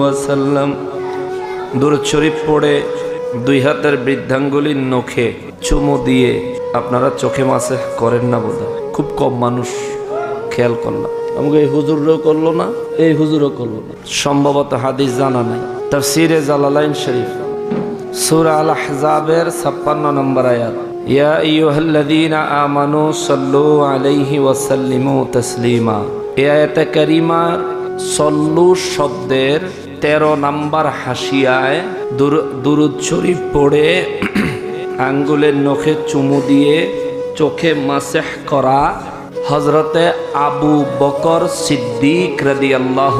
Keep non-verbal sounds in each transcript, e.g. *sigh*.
ওয়াসাল্লাম দুরুদ শরীফ পড়ে দুই হাতের বৃদ্ধাঙ্গুলির নখে চুমু দিয়ে আপনারা চোখে মাসে করেন না বোধ খুব কম মানুষ খেয়াল করলাম আমাকে এই হুজুরও করল না, এই হুজুরও করল না। সম্ভবত হাদিস জানা নাই। তার সিরে জালালাইন শরীফ, সূরা আল আহজাবের 56 নম্বর আয়াত, ইয়া আমানু সাল্লু আলাইহি ওয়া সাল্লিমু তাসলিমা। এই আয়াতে কারিমার সল্লু শব্দের 13 নাম্বার হাসিয়ায় দুর- দুরূদ শরীফ পড়ে *clears throat* আঙ্গুলের নখে চুমু দিয়ে চোখে মাসেহ করা হজরতে আবু বকর সিদ্দিক রাদি আল্লাহ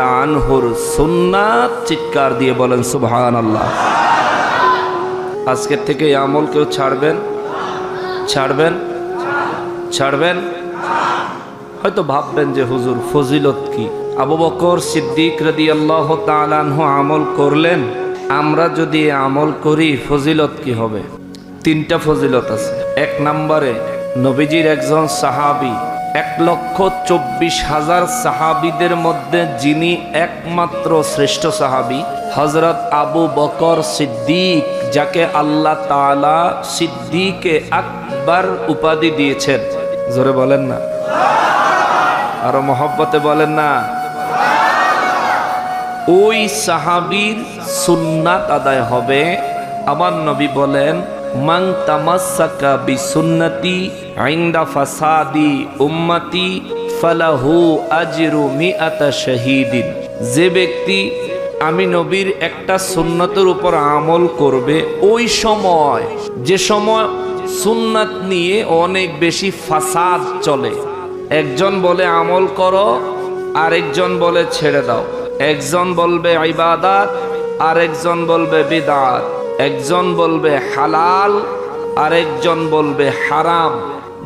আনহুর সুন্নাত চিৎকার দিয়ে বলেন সুবহান আল্লাহ আজকের থেকে আমল কেউ ছাড়বেন? ছাড়বেন? ছাড়বেন? হয়তো ভাববেন যে, হুজুর ফজিলত কি? আবু বকর সিদ্দিক রাদি আল্লাহ তালানহ আমল করলেন, আমরা যদি আমল করি, ফজিলত কি হবে? তিনটা ফজিলত আছে। এক নম্বরে, নবীজির একজন সাহাবি, এক লক্ষ চব্বিশ হাজার সাহাবিদের মধ্যে যিনি একমাত্র শ্রেষ্ঠ সাহাবি হজরত আবু বকর সিদ্দিক, যাকে আল্লাহ তাআলা সিদ্দিকে আকবর উপাধি দিয়েছেন। জোরে বলেন না। আরও মহব্বতে বলেন না। ওই সাহাবীর সুন্নাত আদায় হবে। আমার নবী বলেন, মান তামাসাকা বি সুন্নতি আইন্দা ফাসাদি উম্মতি ফালাহু আজরু মিআতা শাহীদিন। যে ব্যক্তি আমি নবীর একটা সুন্নতের উপর আমল করবে, ওই সময়, যে সময় সুন্নাত নিয়ে অনেক বেশি ফাসাদ চলে। একজন বলে, আমল করো। আরেকজন বলে, ছেড়ে দাও। একজন বলবে ইবাদাত, আরেকজন বলবে বিদাত। একজন বলবে হালাল, আরেকজন বলবে হারাম।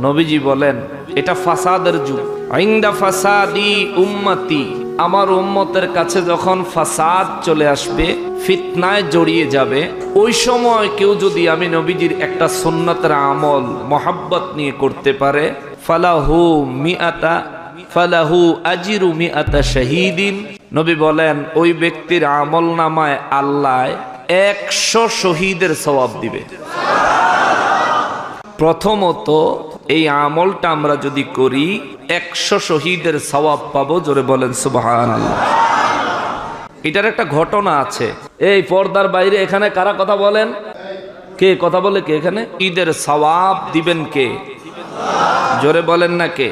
নবীজি বলেন, এটা ফাসাদের যুগ। আইন্দা ফাসাদি উম্মতি। আমার উম্মতের কাছে যখন ফাসাদ চলে আসবে, ফিতনায় জড়িয়ে যাবে, ওই সময় কেউ যদি আমি নবীজির একটা সুন্নতের আমল, মোহাব্বত নিয়ে করতে পারে, ফালাহু মিআতা, ফালাহু আজিরু মিআতা শাহীদিন নবী বলেন, ওই ব্যক্তির আমল নামায় আল্লাহ একশো শহীদের সওয়াব দিবে। প্রথমত, এই আমলটা আমরা যদি করি, একশো শহীদের সওয়াব পাবো, জোরে বলেন সুবহান এটার একটা ঘটনা আছে। এই পর্দার বাইরে এখানে কারা কথা বলেন? কে? কথা বলে কে এখানে? ঈদের সওয়াব দিবেন কে? জোরে বলেন না কে?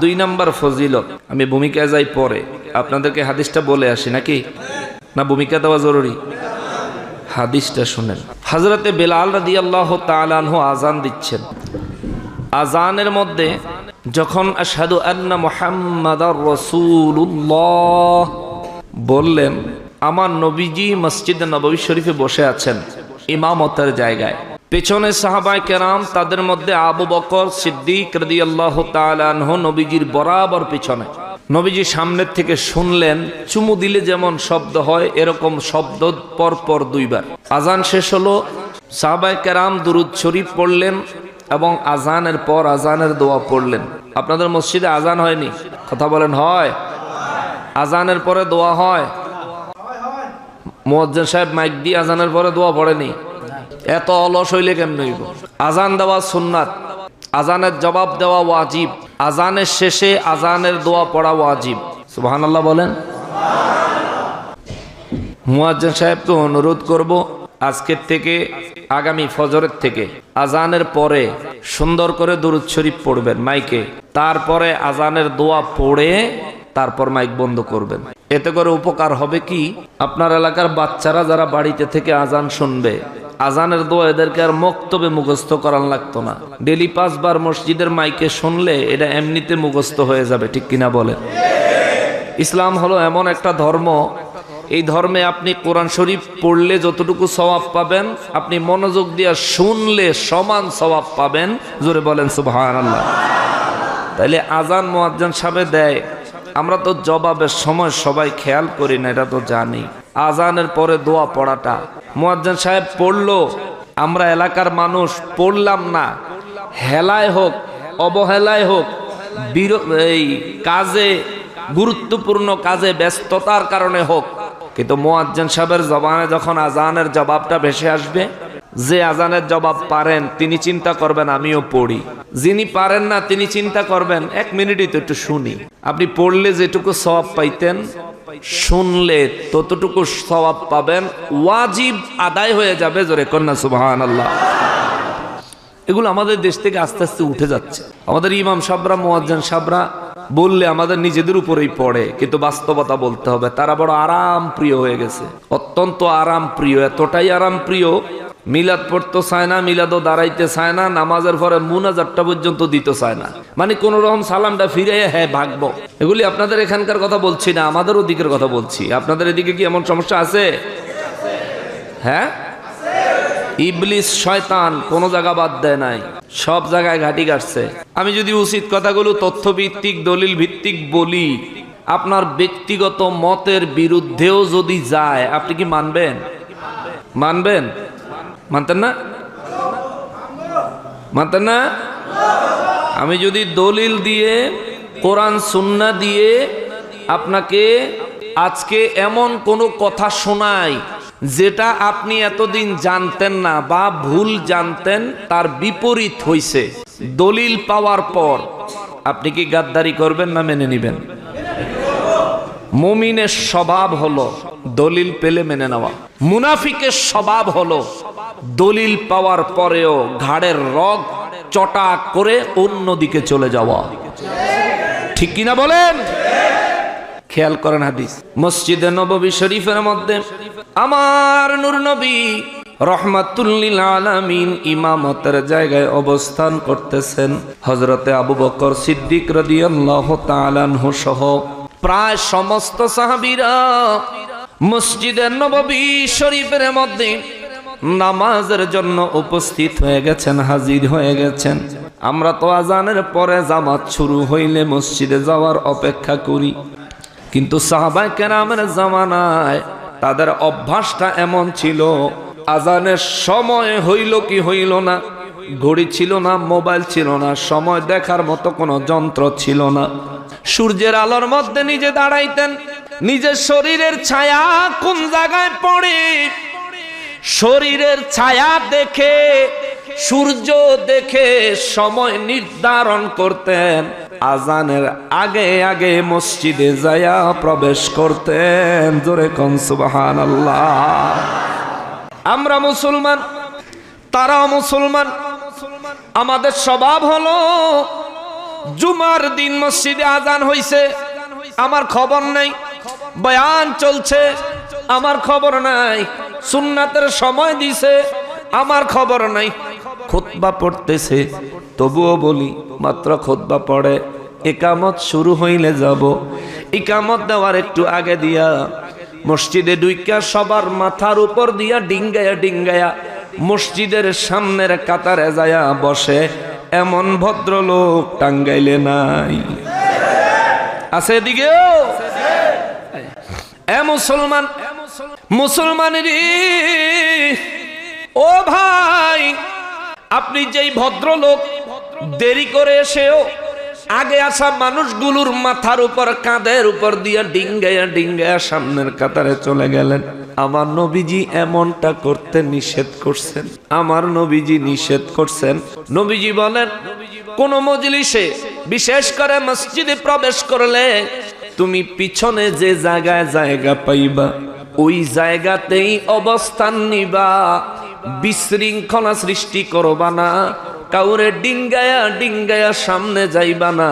দুই নম্বর ফজিলত। আমি ভূমিকা যাই পরে। আপনাদেরকে হাদিসটা বলে আসি, নাকি? না, ভূমিকা দেওয়া জরুরি? হাদিসটা শুনেন। হজরতে বেলাল রাদি আল্লাহ তালানহ আজান দিচ্ছেন। আজানের মধ্যে যখন আসাদু আন্না মোহাম্মদ রসুল্লাহ বললেন, আমার নবীজি মসজিদ নবী শরীফে বসে আছেন, ইমামতের জায়গায়। পেছনে সাহাবাই কেরাম তাদের মধ্যে আবু বকর সিদ্দিক রদি আল্লাহ তালানহ নবীজির বরাবর পিছনে। নবীজি সামনের থেকে শুনলেন, চুমু দিলে যেমন শব্দ হয়, এরকম শব্দ পর পর দুইবার। আজান শেষ হলো সাহাবাই কেরাম দুরুদ শরীফ পড়লেন এবং আজানের পর আজানের দোয়া পড়লেন। আপনাদের মসজিদে আজান হয়নি? কথা বলেন, হয়। আজানের পরে দোয়া হয়। মোয়াজ্জেন সাহেব মাইক দিয়ে আজানের পরে দোয়া পড়েনি। এত অলস হইলে কেমন আজান দেওয়া সুন্নাত। আজানের জবাব দেওয়া ওয়াজিব। আজানের শেষে আজানের দোয়া পড়া ওয়াজিব। সুবহানাল্লাহ বলেন। মুয়াজ্জেন সাহেবকে অনুরোধ করব, আজকের থেকে, আগামী ফজরের থেকে আজানের পরে সুন্দর করে দুরুদ শরীফ পড়বেন মাইকে। তারপরে আজানের দোয়া পড়ে তারপর মাইক বন্ধ করবেন। এতে করে উপকার হবে কি? আপনার এলাকার বাচ্চারা যারা বাড়িতে থেকে আজান শুনবে আজানের দোয়া এদেরকে আর মক্তবে মুখস্থ করার লাগতো না। ডেলি পাঁচবার মসজিদের মাইকে শুনলে এটা এমনিতে মুখস্থ হয়ে যাবে, ঠিক কিনা বলেন? ইসলাম হলো এমন একটা ধর্ম, এই ধর্মে আপনি কোরআন শরীফ পড়লে যতটুকু স্বভাব পাবেন, আপনি মনোযোগ দিয়ে শুনলে সমান স্বভাব পাবেন, জোরে বলেন আল্লাহ তাইলে আজান মোয়াজ্জান সাহেব দেয়, আমরা তো জবাবের সময় সবাই খেয়াল করি না, এটা তো জানি। আজানের পরে দোয়া পড়াটা। মোয়াজ্জান সাহেব পড়ল, আমরা এলাকার মানুষ পড়লাম না। হেলায় হোক, অবহেলায় হোক এই কাজে, গুরুত্বপূর্ণ কাজে ব্যস্ততার কারণে হোক। কিন্তু মোয়াজ্জান সাহেবের জবানে যখন আজানের জবাবটা ভেসে আসবে যে আজানের জবাব পারেন, তিনি চিন্তা করবেন, আমিও পড়ি। যিনি পারেন না, তিনি চিন্তা করবেন, এক মিনিটই তো একটু শুনি। আপনি পড়লে যেটুকু সওয়াব পাইতেন, শুনলে ততটুকু সওয়াব পাবেন, ওয়াজিব আদায় হয়ে যাবে, জোরে কন্যা সুবহান আল্লাহ এগুলো আমাদের দেশ থেকে আস্তে আস্তে উঠে যাচ্ছে। আমাদের ইমাম সাবরা, মোয়াজ্জান সাবরা বললে আমাদের নিজেদের উপরেই পড়ে, কিন্তু বাস্তবতা বলতে হবে, তারা বড় আরাম প্রিয় হয়ে গেছে। অত্যন্ত আরাম প্রিয়, এতটাই আরাম প্রিয় মিলাদ পড়তে চায় না, মিলাদও দাঁড়াইতে চায় না, নামাজের পরে মুনাজারটা পর্যন্ত দিতে চায় না। মানে কোন রকম সালামটা ফিরে হ্যাঁ ভাগবো। এগুলি আপনাদের এখানকার কথা বলছি না আমাদের ওদিকের কথা বলছি। আপনাদের এদিকে কি এমন সমস্যা আছে? হ্যাঁ? ইবলিস শয়তান কোনো জায়গা বাদ দেয় নাই, সব জায়গায় ঘাটি কাটছে। আমি যদি উচিত কথাগুলো তথ্য ভিত্তিক দলিল ভিত্তিক বলি, আপনার ব্যক্তিগত মতের বিরুদ্ধেও যদি যায়, আপনি কি মানবেন? মানবেন? মানতেন না? মানতেন না? আমি যদি দলিল দিয়ে, কোরআন, সুন্না দিয়ে আপনাকে আজকে এমন কোনো কথা শোনাই, যেটা আপনি এতদিন জানতেন না বা ভুল জানতেন, তার বিপরীত হইছে। দলিল পাওয়ার পর, আপনি কি গাদ্দারি করবেন না মেনে নিবেন? মুমিনের স্বভাব হলো দলিল পেলে মেনে নেওয়া। মুনাফিকের স্বভাব হলো দলিল পাওয়ার পরেও ঘাড়ের রগ চটা করে অন্যদিকে চলে যাওয়া। ঠিক কিনা বলেন? খেয়াল করেন হাদিস। মসজিদে নববী শরীফের মধ্যে আমার নূর নবী রহমাতুল্লিল আলামিন ইমামতের জায়গায় অবস্থান করতেছেন হজরতে আবু বকর সিদ্দিক রাদিয়াল্লাহু তাআলাহু সহ। প্রায় সমস্ত সাহাবিরা মসজিদে নববী শরীফের মধ্যে নামাজের জন্য উপস্থিত হয়ে গেছেন, হাজির হয়ে গেছেন। আমরা তো আজানের পরে জামাত শুরু হইলে মসজিদে যাওয়ার অপেক্ষা করি। কিন্তু সাহাবাই কেরামের জামানায় তাদের অভ্যাসটা এমন ছিল, আজানের সময় হইল কি হইল না, ঘড়ি ছিল না, মোবাইল ছিল না, সময় দেখার মতো কোনো যন্ত্র ছিল না। সূর্যের আলোর মধ্যে নিজে দাঁড়াইতেন, নিজের শরীরের ছায়া কোন জায়গায় পড়ে? শরীরের ছায়া দেখে, সূর্য দেখে সময় নির্ধারণ করতেন, আজানের আগে আগে মসজিদে যায়া প্রবেশ করতেন। জোরে কন সুবাহান আমরা মুসলমান, তারাও মুসলমান, আমাদের স্বভাব হলো জুমার দিন মসজিদে আজান হইছে। আমার খবর নাই, বয়ান চলছে। আমার খবর নাই, সুন্নাতের সময় দিছে। আমার খবর নাই, খুতবা পড়তেছে। তবুও বলি, মাত্র খুতবা পড়ে। একামত শুরু হইলে যাব। একামত দেওয়ার একটু আগে দিয়া, মসজিদে ডুইকা সবার মাথার উপর দিয়া ডিঙ্গায়া ডিঙ্গায়া মসজিদের সামনের কাতারে যায়া বসে। এমন ভদ্রলোক টাঙ্গাইলে নাই। আছে এদিকেও এ মুসলমান মুসলমানের ও ভাই, আপনি যেই ভদ্রলোক দেরি করে এসেও আগে আসা মানুষগুলোর মাথার উপর, কাঁধের উপর দিয়া ডিঙ্গায়া ডিঙ্গায়া সামনের কাতারে চলে গেলেন। আমার নবীজি এমনটা করতে নিষেধ করছেন। আমার নবীজি নিষেধ করছেন। নবীজি বলেন, কোন মজলিসে বিশেষ করে মসজিদে প্রবেশ করলে তুমি পিছনে যে জায়গায় জায়গা পাইবা, ওই জায়গাতেই অবস্থান নিবা, বিশৃঙ্খলা সৃষ্টি করবা না। কাউরে ডিঙ্গায়া ডিঙ্গায়া সামনে যাইবা না।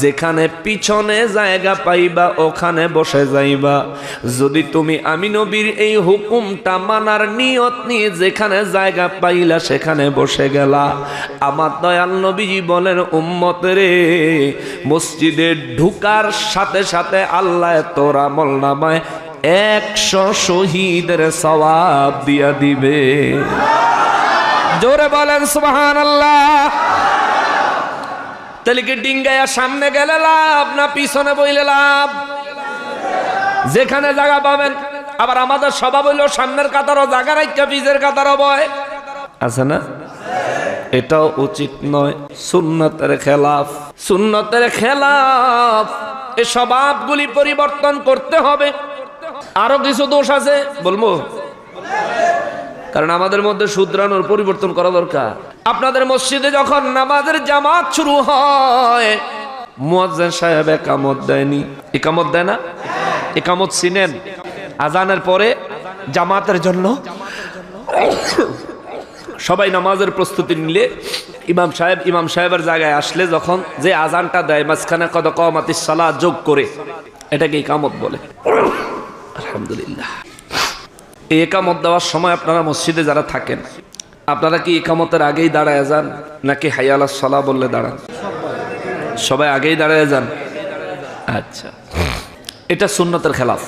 যেখানে পিছনে জায়গা পাইবা, ওখানে বসে যাইবা। যদি তুমি আমি নবীর এই হুকুমটা মানার নিয়ত নিয়ে যেখানে জায়গা পাইলা, সেখানে বসে গেলা। আমার দয়াল নবীজি বলেন উম্মত রে মসজিদে ঢুকার সাথে সাথে আল্লাহ তোর আমল নামায় একশো শহীদের সওয়াব দিয়া দিবে। জোরে বলেন সুবহান আল্লাহ তাহলে কি ডিঙ্গাইয়া সামনে গেলে লাভ না পিছনে বইলে লাভ? যেখানে জায়গা পাবেন, আবার আমাদের স্বভাব হইল সামনের কাতারও জায়গা রাখতে পিছের কাতারও বয়। আছে না? এটাও উচিত নয়, সুন্নতের খেলাফ। সুন্নতের খেলাফ এই স্বভাবগুলি পরিবর্তন করতে হবে। আরও কিছু দোষ আছে? বলব? কারণ আমাদের মধ্যে শুধরানোর, পরিবর্তন করা দরকার। আপনাদের মসজিদে যখন নামাজের জামাত শুরু হয়, মুয়াজ্জিন সাহেব একামত দেয়নি। একামত দেয় না? একামত চিনেন। আজানের পরে জামাতের জন্য সবাই নামাজের প্রস্তুতি নিলে ইমাম সাহেব, ইমাম সাহেবের জায়গায় আসলে যখন যে আজানটা দেয়, মাঝখানে কত কমাতি সালা যোগ করে, এটাকে ইকামত বলে। আলহামদুলিল্লাহ। এই একামত দেওয়ার সময় আপনারা মসজিদে যারা থাকেন, আপনারা কি একামতের আগেই দাঁড়ায় যান, নাকি হাইয়ালা সলা বললে দাঁড়ান? সবাই আগেই দাঁড়ায় যান। আচ্ছা। এটা সুন্নতের খেলাফ।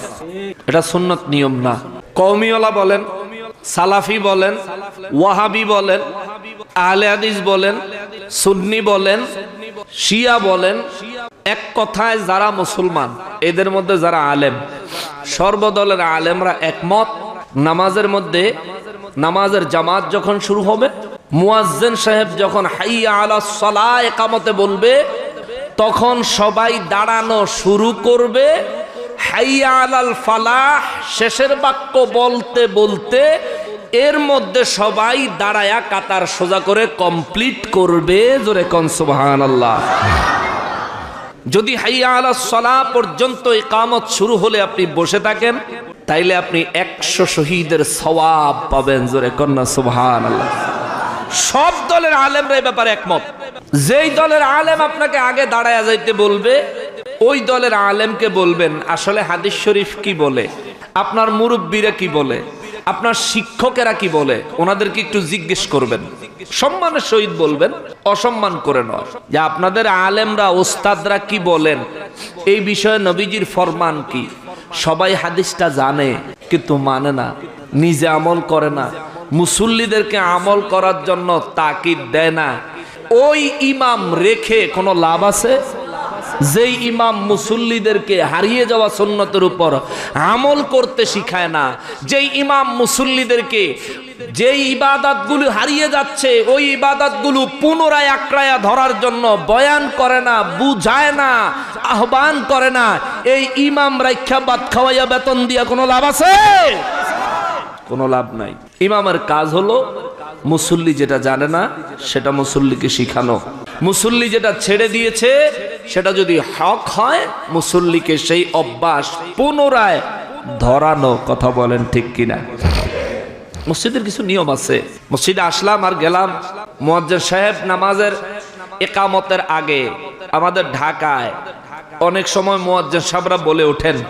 এটা সুন্নত নিয়ম না। কৌমিওয়ালা বলেন, সালাফি বলেন, ওয়াহাবি বলেন, আহলে হাদিস বলেন, সুন্নি বলেন, শিয়া বলেন, এক কথায় যারা মুসলমান, এদের মধ্যে যারা আলেম, সর্বদলের আলেমরা একমত নামাজের মধ্যে নামাজের জামাত যখন শুরু হবে, মুয়াজ্জেন সাহেব যখন হাইয়া আলা সলা একামতে বলবে, তখন সবাই দাঁড়ানো শুরু করবে, হাইয়া আলাল ফালাহ, শেষের বাক্য বলতে বলতে এর মধ্যে সবাই দাঁড়ায়া কাতার সোজা করে কমপ্লিট করবে, জোরে কন সুবহানাল্লাহ। যদি হাইয়া আলা সলা পর্যন্ত কামত শুরু হলে আপনি বসে থাকেন, তাইলে আপনি একশো শহীদের সওয়াব পাবেন, জোরে কন্যা সুবহান আল্লাহ সব দলের আলেমরা এই ব্যাপারে একমত। যেই দলের আলেম আপনাকে আগে দাঁড়ায় যাইতে বলবে, ওই দলের আলেমকে বলবেন, আসলে হাদিস শরীফ কি বলে? আপনার মুরব্বীরা কি বলে? আপনার শিক্ষকেরা কি বলে? ওনাদেরকে একটু জিজ্ঞেস করবেন। সম্মানের সহিত বলবেন, অসম্মান করে নয়। যে আপনাদের আলেমরা, ওস্তাদরা কি বলেন? এই বিষয়ে নবীজির ফরমান কি? সবাই হাদিসটা জানে, কিন্তু মানে না। নিজে আমল করে না। মুসল্লিদেরকে আমল করার জন্য তাকিদ দেয় না। ওই ইমাম রেখে কোনো লাভ আছে? যেই ইমাম মুসল্লিদেরকে হারিয়ে যাওয়া সুন্নতের উপর আমল করতে শিখায় না, যেই ইমাম মুসল্লিদেরকে যেই ইবাদতগুলো হারিয়ে যাচ্ছে, ওই ইবাদতগুলো পুনরায় আক্রায়া ধরার জন্য বয়ান করে না, বুঝায় না, আহ্বান করে না, এই ইমাম রাইখা বাদ খাওয়াইয়া বেতন দিয়া কোনো লাভ আছে? কোনো লাভ নাই। ইমামের কাজ হলো মুসল্লি যেটা জানে না, সেটা মুসল্লিকে শিখানো। মুসল্লি যেটা ছেড়ে দিয়েছে, সেটা যদি হক হয়, মুসল্লিকে সেই অভ্যাস পুনরায় ধরানো কথা বলেন ঠিক কিনা। মসজিদের কিছু নিয়ম আছে। মসজিদে আসলাম আর গেলাম মোয়াজ্জের সাহেব নামাজের একামতের আগে আমাদের ঢাকায় অনেক সময় মোয়াজ্জের সাহেবরা বলে ওঠেন,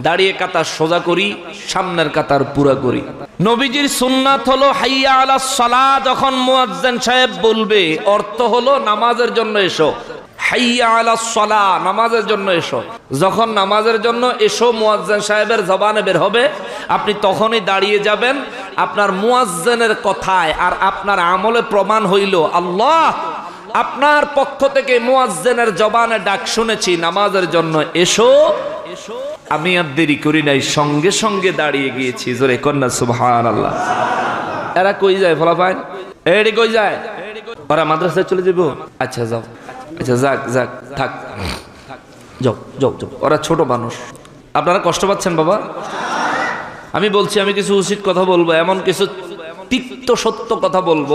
দাঁড়িয়ে কাতার সোজা করি, সামনের কাতার পুরা করি। নবীজির সুন্নাত হলো, হাইয়া আলা সলা যখন মুয়াজ্জিন সাহেব বলবে, অর্থ হলো, নামাজের জন্য এসো। হাইয়া আলা সলা নামাজের জন্য এসো। যখন নামাজের জন্য এসো, মুয়াজ্জিন সাহেবের জবানে বের হবে, আপনি তখনই দাঁড়িয়ে যাবেন, আপনার মুয়াজ্জিনের কথায়, আর আপনার আমলে প্রমাণ হইল, আল্লাহ আপনার পক্ষ থেকে মুয়াজ্জিনের জবানে ডাক শুনেছি, নামাজের জন্য এসো। আমি আর দেরি করি নাই, সঙ্গে সঙ্গে দাঁড়িয়ে গিয়েছি। জোরে কন্যা সুবহান আল্লাহ এরা কই যায় ফলাফাই এডি কই যায়? ওরা মাদ্রাসায় চলে যাব? আচ্ছা যাও। আচ্ছা যাক যাক, থাক। যাও যাও যাও। ওরা ছোট মানুষ। আপনারা কষ্ট পাচ্ছেন, বাবা? আমি বলছি, আমি কিছু উচিত কথা বলব, এমন কিছু তিক্ত সত্য কথা বলব।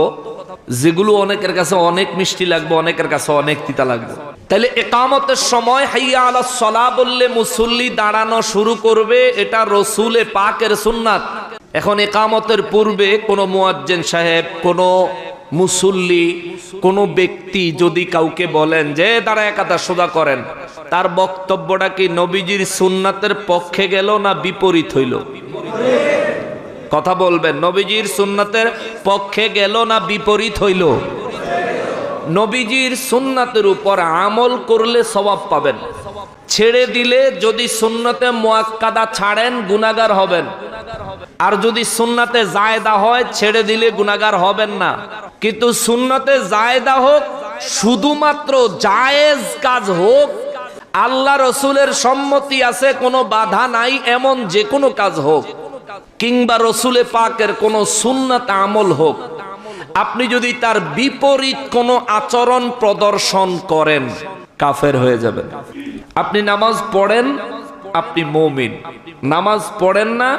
যেগুলো অনেকের কাছে অনেক মিষ্টি লাগবে, অনেকের কাছে অনেক তিতা লাগবে। তাইলে একামতের সময় হাইয়া আলা সলা বললে মুসল্লি দাঁড়ানো শুরু করবে, এটা রসুলে পাকের সুন্নাত। এখন একামতের পূর্বে কোনো মুয়াজ্জেন সাহেব, কোনো মুসল্লি, কোনো ব্যক্তি যদি কাউকে বলেন যে তারা একাদা সোজা করেন। তার বক্তব্যটা কি নবীজির সুন্নাতের পক্ষে গেল না বিপরীত হইল? কথা বলবেন, নবীজির সুন্নাতের পক্ষে গেল না বিপরীত হইল? নবীজির সুন্নাতের উপর আমল করলে স্বভাব পাবেন। ছেড়ে দিলে যদি সুন্নতে মোয়াক্কাদা ছাড়েন গুনাগার হবেন। আর যদি সুন্নাতে জায়দা হয়, ছেড়ে দিলে গুনাগার হবেন না। কিন্তু সুন্নতে জায়দা হোক, শুধুমাত্র জায়েজ কাজ হোক, আল্লাহ রসুলের সম্মতি আছে, কোনো বাধা নাই, এমন যে কোনো কাজ হোক। কিংবা রসুলে পাকের কোনো সুন্নাত আমল হোক, আপনি যদি তার বিপরীত কোনো আচরণ প্রদর্শন করেন, কাফের হয়ে যাবেন। আপনি নামাজ পড়েন, আপনি মৌমিন। নামাজ পড়েন না,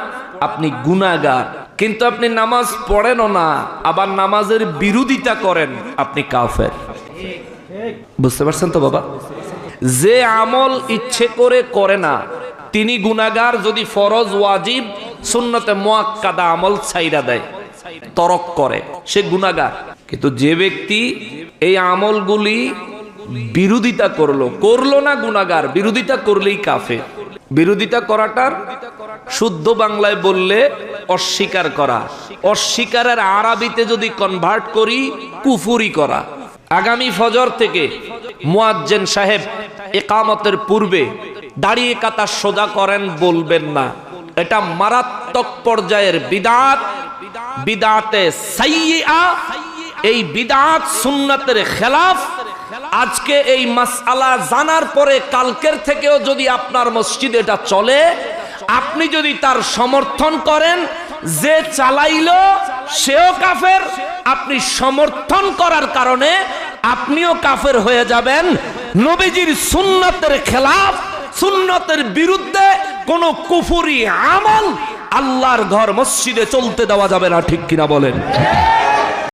আপনি গুনাগার কিন্তু আপনি নামাজ পড়েনও না, আবার নামাজের বিরোধিতা করেন, আপনি কাফের। বুঝতে পারছেন তো বাবা? যে আমল ইচ্ছে করে করে না তিনি গুনাগার যদি ফরজ, ওয়াজিব, সুন্নতে মোয়াক্কাদা আমল ছাইরা দেয়, তরক করে, সে গুনাগার কিন্তু যে ব্যক্তি এই আমলগুলি বিরোধিতা করল করল না গুনাগার বিরোধিতা করলেই কাফে বিরোধিতা করাটার শুদ্ধ বাংলায় বললে অস্বীকার করা। অস্বীকারের আরবিতে যদি কনভার্ট করি, কুফুরি করা। আগামী ফজর থেকে মুয়াজ্জেন সাহেব একামতের পূর্বে দাঁড়িয়ে কাতা সোজা করেন, বলবেন না। এটা মারাত্মক পর্যায়ের বিদাত। বিদাতে এই বিদাত সুন্নাতের খেলাফ। আজকে এই মাসআলা জানার পরে কালকের থেকেও যদি আপনার মসজিদ এটা চলে, আপনি যদি তার সমর্থন করেন, যে চালাইলো সেও কাফের। আপনি সমর্থন করার কারণে আপনিও কাফের হয়ে যাবেন। নবীজির সুন্নতের খেলাফ সুন্নতের বিরুদ্ধে কোন কুফুরি আমল আল্লাহর ঘর মসজিদে চলতে দেওয়া যাবে না, ঠিক কিনা বলেন?